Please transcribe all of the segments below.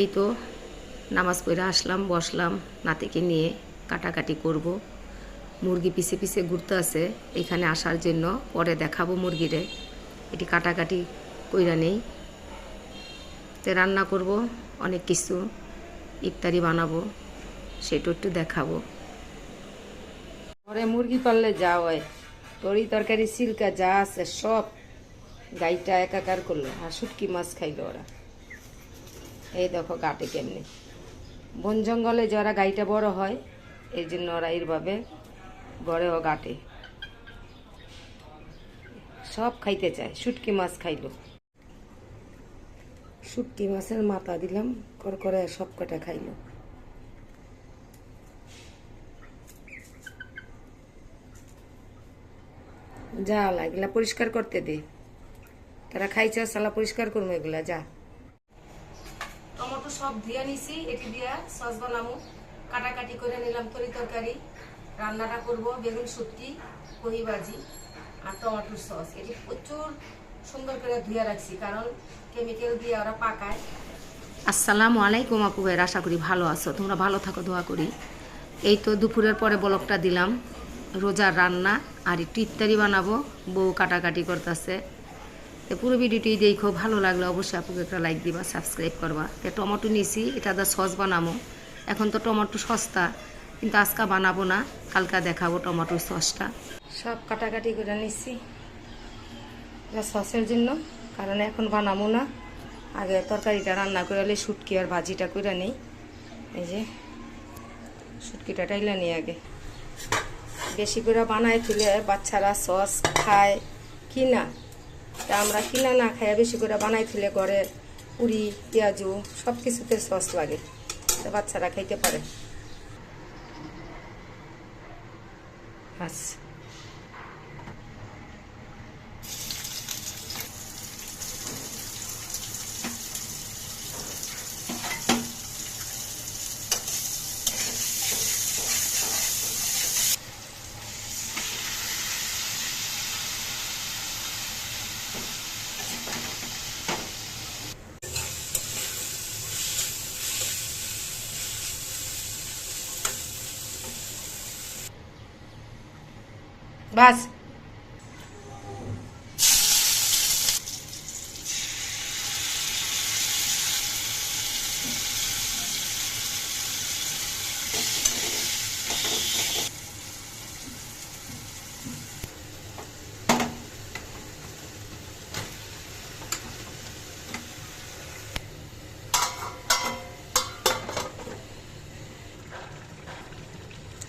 এই তো নামাজ পড়ে আসলাম, বসলাম, নাতিকে নিয়ে কাটাকাটি করব। মুরগি পিছে পিছে ঘুরতে আছে, এখানে আসার জন্য পরে দেখাবো মুরগিরে। এটি কাটাকাটি কইরা নেই। তে রান্না করব, অনেক কিছু ইফতারি বানাবো, সেটা একটু দেখাবো। ঘরে মুরগি পাললে যা হয়, তরি তরকারি, সিল্কা যা আছে সব গাইটা একাকার করল, আর শুটকি মাছ খাইলো ওরা। এই দেখো গাটে কেমনি। বন জঙ্গলে যারা গাইটা বড় হয়, এই জন্য ওরা এইভাবে গড়েও গাটে। সব খাইতে চায়, শুটকি মাছ খাইলো। শুটকি মাছের মাথা দিলাম কর করে সব কটা খাইলো। যা এগুলা পরিষ্কার করতে দে। তারা খাইছে সালা পরিষ্কার করব এগুলা, যা। সব ধুয়ে নিছি, এটি দিয়ে সস বানামু কাটাকাটি করে নিলাম তরি তরকারি। রান্নাটা করব বেগুন শুটকি, কহি ভাজি আর টমেটোর সস। এটি প্রচুর সুন্দর করে ধুয়ে রাখছি, কারণ কেমিক্যাল দিয়ে ওরা পাকায়। আসসালামু আলাইকুম আপু ভাইয়ের, আশা করি ভালো আছো। তোমরা ভালো থাকো, দোয়া করি। এই তো দুপুরের পরে ব্লকটা দিলাম। রোজার রান্না আর একটু ইত্যাদি বানাবো। বউ কাটাকাটি করতেছে। তো পুরো ভিডিওটি দেখো, ভালো লাগলে অবশ্যই আপুকে একটা লাইক দিবা সাবস্ক্রাইব করবা। তো টমেটো নিছি, এটা দা সস বানাবো এখন তো টমেটো সস্তা, কিন্তু আজকে বানাবো না, কালকা দেখাবো টমেটোর সসটা। সব কাটাকাটি করে নিছি, এটা সসের জন্য, কারণ এখন বানাবো না। আগে তরকারিটা রান্না করে শুটকি আর ভাজিটা করে নেই। এই যে, শুটকিটা টাইলা নিই আগে। বেশি করে বানাই তুলে বাচ্চারা সস খায় কিনা তা আমরা কিনা না খাইয়া বেশি করে বানাই ফেলে ঘরে পুরি, পেঁয়াজু সব কিছুতে সস লাগে। তা বাচ্চারা খাইতে পারে। আচ্ছা। বাস।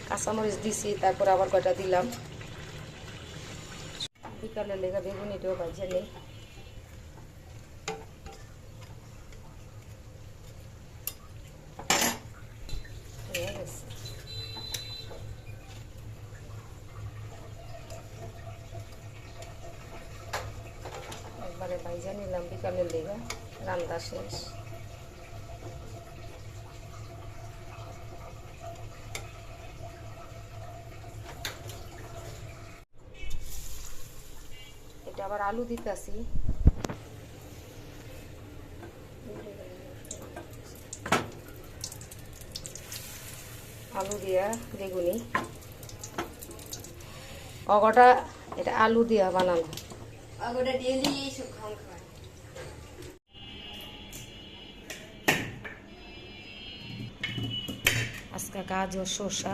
কাঁচামরিচ দিছি তারপর আবার কয়টা দিলাম। বিকালে লেগে বেগুনিটাও বাজে নেই। একবারে নিলাম বিকালের লেগে রান্না শেষ আবার আলু দিতেছি আলু দিয়া বেগুনি। অগটা এটা আলু দিয়া বানানো। আগোটা ডেলি এইসব খায় আজকে গাজর শসা।